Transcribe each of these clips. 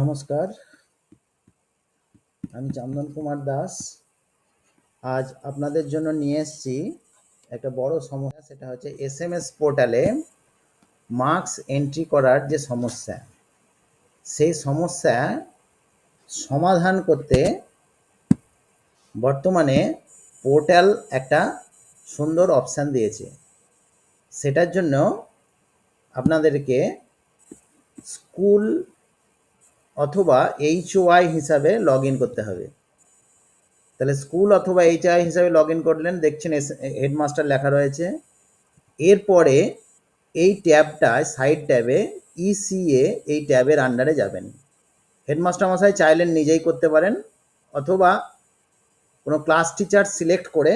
নমস্কার। আমি চন্দন কুমার দাস। আজ আপনাদের জন্য নিয়ে এসেছি একটা বড় সমস্যা, সেটা হচ্ছে এস এম এস পোর্টালে মার্কস এন্ট্রি করার যে সমস্যা, সেই সমস্যা সমাধান করতে বর্তমানে পোর্টাল একটা সুন্দর অপশান দিয়েছে। সেটার জন্য আপনাদেরকে স্কুল অথবা এইচ ওয়াই হিসাবে লগ ইন করতে হবে। তাহলে স্কুল অথবা এইচ ওয়াই হিসাবে লগ ইন করলেন, দেখছেন হেডমাস্টার লেখা রয়েছে। এরপরে এই ট্যাবটায় সাইড ট্যাবে ইসিএ এই ট্যাবের আন্ডারে যাবেন। হেডমাস্টার মশাই চাইলেন নিজেই করতে পারেন, অথবা কোনো ক্লাস টিচার সিলেক্ট করে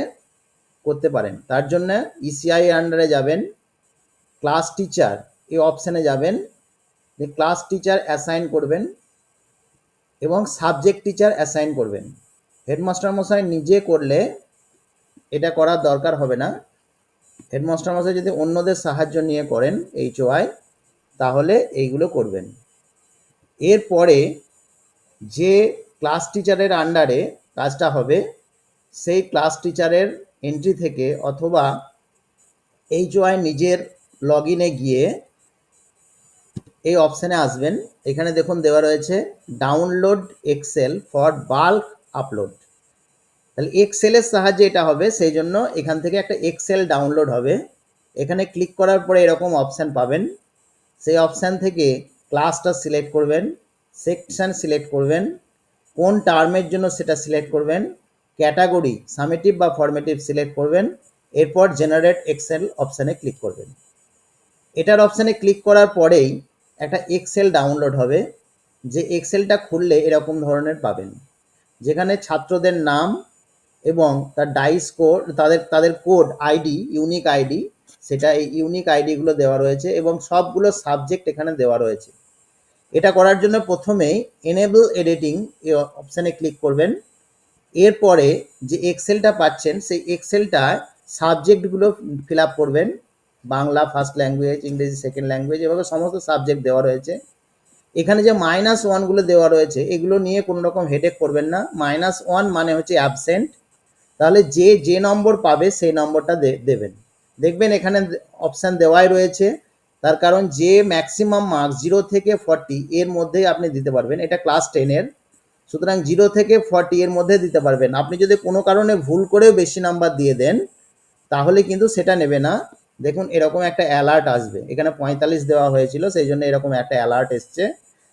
করতে পারেন। তার জন্য ইসিআই আন্ডারে যাবেন ক্লাস টিচার এই অপশানে যাবেন, যে ক্লাস টিচার অ্যাসাইন করবেন। এবং সাবজেক্ট টিচার অ্যাসাইন করবেন। হেডমাস্টার মশাই নিজে করলে এটা করার দরকার হবে না। হেডমাস্টার মশাই যদি অন্যদের সাহায্য নিয়ে করেন এইচ ওয়াই তাহলে এইগুলো করবেন। এরপরে যে ক্লাস টিচারের আন্ডারে কাজটা হবে, সেই ক্লাস টিচারের এন্ট্রি থেকে অথবা এইচ ওয়াই নিজের লগ গিয়ে এই অপশানে আসবেন। এখানে দেখুন দেওয়া রয়েছে download excel for bulk upload তাহলে এক্সেলের সাহায্যে এটা হবে, সেই জন্য এখান থেকে একটা এক্সেল ডাউনলোড হবে। এখানে ক্লিক করার পরে এরকম অপশান পাবেন। সেই অপশান থেকে ক্লাসটা সিলেক্ট করবেন সেকশান সিলেক্ট করবেন, কোন টার্মের জন্য সেটা সিলেক্ট করবেন ক্যাটাগরি সামেটিভ বা ফর্মেটিভ সিলেক্ট করবেন, এরপর জেনারেট এক্সেল অপশানে ক্লিক করবেন। এটার অপশানে ক্লিক করার পরেই একটা এক্সেল ডাউনলোড হবে, যে এক্সেলটা খুললে এরকম ধরনের পাবেন। যেখানে ছাত্রদের নাম এবং তার ডাইস কোড তাদের তাদের কোড আইডি ইউনিক আইডি সেটা এই ইউনিক আইডিগুলো দেওয়া রয়েছে এবং সবগুলো সাবজেক্ট এখানে দেওয়া রয়েছে। এটা করার জন্য প্রথমেই এনেবল এডিটিং এই অপশানে ক্লিক করবেন। এরপরে যে এক্সেলটা পাচ্ছেন, সেই এক্সেলটা সাবজেক্টগুলো ফিল আপ করবেন। বাংলা ফার্স্ট ল্যাঙ্গুয়েজ ইংরেজি সেকেন্ড ল্যাঙ্গুয়েজ এভাবে সমস্ত সাবজেক্ট দেওয়া রয়েছে। এখানে যে মাইনাস ওয়ানগুলো দেওয়া রয়েছে, এগুলো নিয়ে কোনো রকম হেডেক করবেন না। মাইনাস ওয়ান মানে হচ্ছে অ্যাবসেন্ট তাহলে যে যে নম্বর পাবে, সেই নম্বরটা দেবেন। দেখবেন এখানে অপশান দেওয়াই রয়েছে। তার কারণ যে ম্যাক্সিমাম মার্কস জিরো থেকে ফর্টি এর মধ্যেই আপনি দিতে পারবেন। এটা ক্লাস টেনের সুতরাং জিরো থেকে ফর্টি এর মধ্যে দিতে পারবেন। আপনি যদি কোনো কারণে ভুল করেও বেশি নাম্বার দিয়ে দেন, তাহলে কিন্তু সেটা নেবে না। দেখুন, এরকম একটা অ্যালার্ট আসবে। এখানে পঁয়তাল্লিশ দেওয়া হয়েছিল, সেই জন্য এরকম একটা অ্যালার্ট এসছে।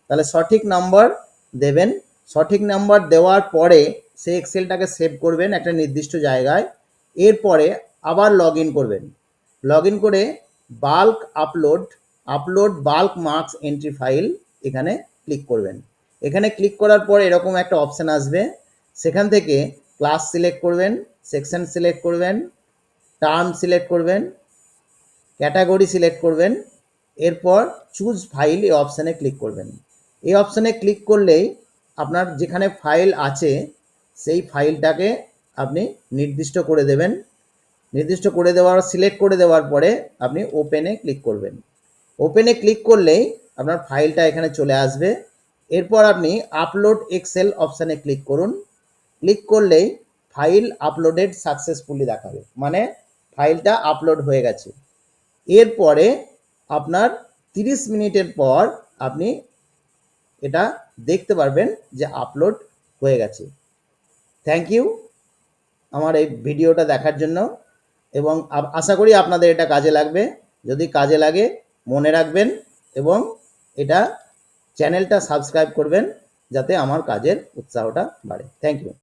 তাহলে সঠিক নাম্বার দেবেন। সঠিক নাম্বার দেওয়ার পরে সেই এক্সেলটাকে সেভ করবেন একটা নির্দিষ্ট জায়গায়। এরপরে আবার লগ করবেন। লগ করে bulk upload upload bulk marks entry file এখানে ক্লিক করবেন। এখানে ক্লিক করার পর এরকম একটা অপশান আসবে। সেখান থেকে ক্লাস সিলেক্ট করবেন সেকশন সিলেক্ট করবেন টার্ম সিলেক্ট করবেন ক্যাটাগরি সিলেক্ট করবেন, এরপর চুজ ফাইল এই অপশানে ক্লিক করবেন। এই অপশানে ক্লিক করলেই আপনার যেখানে ফাইল আছে, সেই ফাইলটাকে আপনি নির্দিষ্ট করে দেবেন। নির্দিষ্ট করে দেওয়ার সিলেক্ট করে দেওয়ার পরে আপনি ওপেনে ক্লিক করবেন। ওপেনে ক্লিক করলেই আপনার ফাইলটা এখানে চলে আসবে। এরপর আপনি আপলোড এক্সেল অপশানে ক্লিক করুন। ক্লিক করলেই ফাইল আপলোডেড সাকসেসফুলি দেখাবে। মানে ফাইলটা আপলোড হয়ে গেছে। এরপরে আপনার 30 মিনিটের পর আপনি এটা দেখতে পারবেন যে আপলোড হয়ে গেছে। থ্যাংক ইউ আমার এই ভিডিওটা দেখার জন্য এবং আশা করি আপনাদের এটা কাজে লাগবে। যদি কাজে লাগে, মনে রাখবেন এবং এটা চ্যানেলটা সাবস্ক্রাইব করবেন যাতে আমার কাজের উৎসাহটা বাড়ে। Thank you